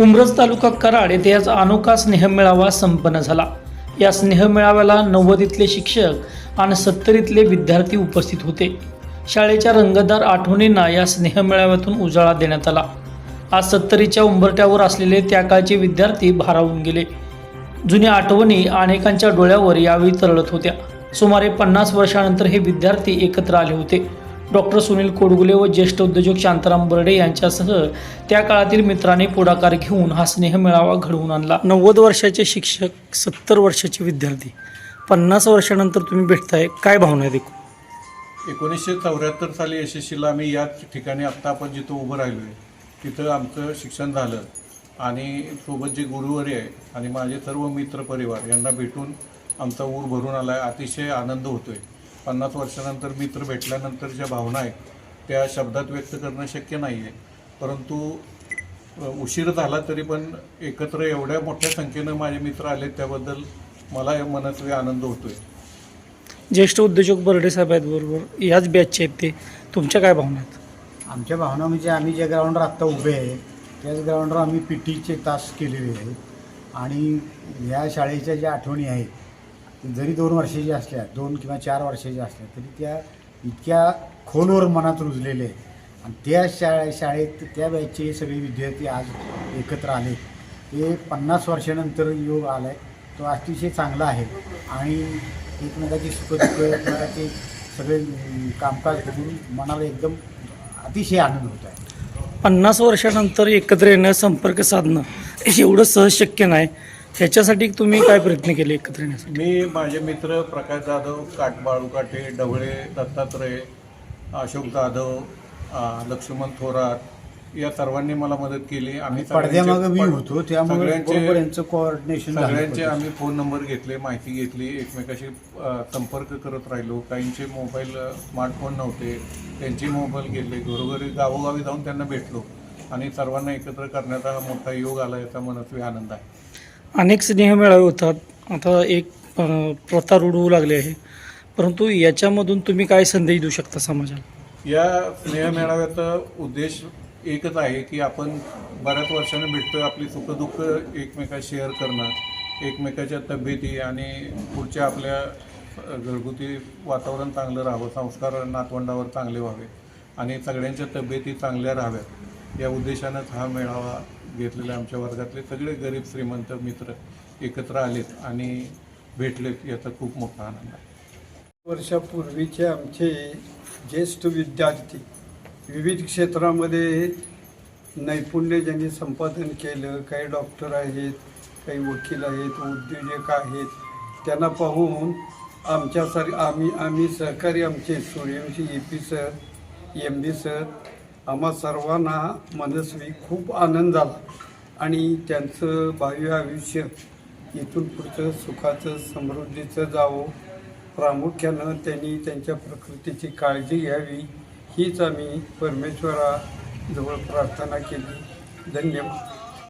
उमरज तालुका कराड येथे आज अनोखा स्नेहमेळावा संपन्न झाला. या स्नेहमेळाव्याला नव्वदीतले शिक्षक आणि सत्तरीतले विद्यार्थी उपस्थित होते. शाळेच्या रंगतदार आठवणींना या स्नेहमेळाव्यातून उजाळा देण्यात आला. आज सत्तरीच्या उंबरट्यावर असलेले त्या काळचे विद्यार्थी भारावून गेले. जुन्या आठवणी अनेकांच्या डोळ्यावर यावेळी तरळत होत्या. सुमारे पन्नास वर्षानंतर हे विद्यार्थी एकत्र आले होते. डॉक्टर सुनील कोडगुले व ज्येष्ठ उद्योजक शांताराम बर्डे यांच्यासह त्या काळातील मित्रांनी पुढाकार घेऊन हा स्नेह मेळावा घडवून आणला. नव्वद वर्षाचे शिक्षक सत्तर वर्षाचे विद्यार्थी पन्नास वर्षानंतर तुम्ही भेटताय काय भावना आहे देखू एकोणीसशे चौऱ्याहत्तर साली यशस्वीला आम्ही याच ठिकाणी आत्ता आपण जिथं उभं राहिलो आहे तिथं आमचं शिक्षण झालं. आणि सोबत जे गुरुवारी आहे आणि माझे सर्व मित्र परिवार यांना भेटून आमचा ऊर भरून आला आहे अतिशय आनंद होतो आहे पन्नास वर्षानंतर मित्र भेटल्यानंतर ज्या भावना आहेत त्या शब्दात व्यक्त करणं शक्य नाही आहे परंतु उशीर झाला तरी पण एकत्र एवढ्या मोठ्या संख्येनं माझे मित्र आले त्याबद्दल मला मनस्वी आनंद होतो आहे ज्येष्ठ उद्योजक बर्डे साहेब आहेत बरोबर. याच बॅचचे आहेत ते. तुमच्या काय भावना आहेत? आमच्या भावना म्हणजे आम्ही ज्या ग्राउंडवर आत्ता उभे आहे त्याच ग्राउंडवर आम्ही पी टीचे तास केलेले आहेत. आणि ह्या शाळेच्या ज्या आठवणी आहेत जरी दोन वर्षाची असल्या दोन किंवा चार वर्षाच्या असल्या तरी त्या इतक्या खोलवर मनात रुजलेले आहेत. आणि त्या शाळे शाळेत त्या बॅचचे सगळे विद्यार्थी आज एकत्र आले. हे पन्नास वर्षानंतर योग आला आहे तो अतिशय चांगला आहे. आणि एकमेकाची सुखदुःख एकमेकाचे सगळे कामकाज करून मनाला एकदम अतिशय आनंद होत आहे. पन्नास वर्षानंतर एकत्र येणं संपर्क साधणं एवढं सहज शक्य नाही. ह्याच्यासाठी तुम्ही काय प्रयत्न केले एकत्र येण्यासाठी? मी माझे मित्र प्रकाश जाधव काट बाळू काटे ढवळे दत्तात्रय अशोक जाधव लक्ष्मण थोरात या सर्वांनी मला मदत केली. आम्ही पडद्यामागं मी सगळ्यांचे- होतो त्यामुळे सगळ्यांचे- बरोबर यांचं कोऑर्डिनेशन सगळ्यांचे आम्ही फोन नंबर घेतले माहिती घेतली एकमेकाशी अ, संपर्क करत राहिलो. काहींचे मोबाईल अ, स्मार्टफोन नव्हते. त्यांचे मोबाईल घेतले घरोघरी गावोगावी जाऊन त्यांना भेटलो. आणि सर्वांना एकत्र करण्याचा हा मोठा योग आला याचा मनस्वी आनंद आहे. अनेक स्नेह मेळावे होतात. आता एक प्रथा रूढ होऊ लागली आहे. परंतु याच्यामधून तुम्ही काय संदेश देऊ शकता समाजाला? या स्नेह मेळाव्याचा उद्देश एकच आहे की आपण बऱ्याच वर्षांनी भेटतोय आपली सुखदुःख एकमेकात शेअर करणं एकमेकाच्या तब्येती आणि पुढच्या आपल्या घरगुती वातावरण चांगलं राहावं संस्कार नातवंडावर चांगले व्हावे आणि सगळ्यांच्या तब्येती चांगल्या राहाव्यात. या उद्देशानंच हा मेळावा घेतलेला आमच्या वर्गातले सगळे गरीब श्रीमंत मित्र एकत्र आलेत आणि भेटलेत याचा खूप मोठा आनंद आहे. वर्षापूर्वीचे आमचे ज्येष्ठ विद्यार्थी विविध क्षेत्रामध्ये नैपुण्य ज्यांनी संपादन केलं. काही डॉक्टर आहेत काही वकील आहेत उद्योजक आहेत. त्यांना पाहून आमच्यासारखे आम्ही आम्ही सहकारी आमचे Suryavanshi A P sir M B sir आम्हा सर्वांना मनस्वी खूप आनंद झाला. आणि त्यांचं भावी आयुष्य इथून पुढचं सुखाचं समृद्धीचं जावं. प्रामुख्यानं त्यांनी त्यांच्या प्रकृतीची काळजी घ्यावी हीच आम्ही परमेश्वराजवळ प्रार्थना केली. धन्यवाद.